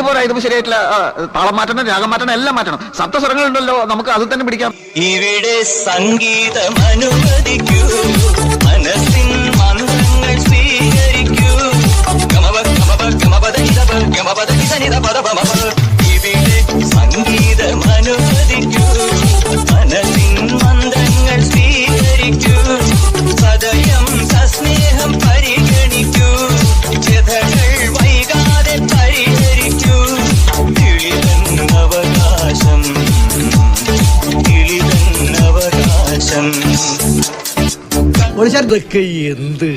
ഇത് ശരിയായിട്ടില്ല. ആ, താളം മാറ്റണം രാഗം മാറ്റണം എല്ലാം മാറ്റണം. സപ്തസ്വരങ്ങളുണ്ടല്ലോ നമുക്ക് അത് തന്നെ പിടിക്കാം. ഇവിടെ സംഗീതം അനുവദിക്കൂ ഇതൊക്കെ എന്ത്?